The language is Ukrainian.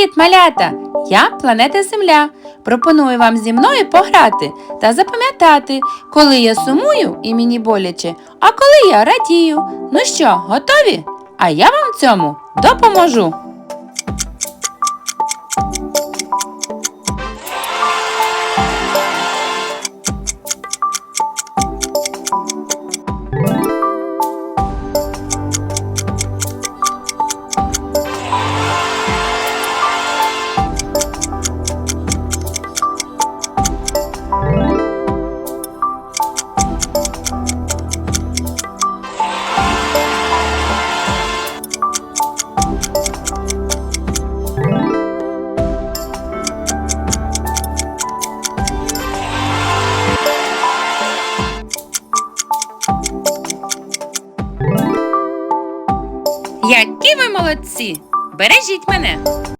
Привіт, малята! Я планета Земля. Пропоную вам зі мною пограти та запам'ятати, коли я сумую і мені боляче, а коли я радію. Ну що, готові? А я вам цьому допоможу. Які ви молодці! Бережіть мене!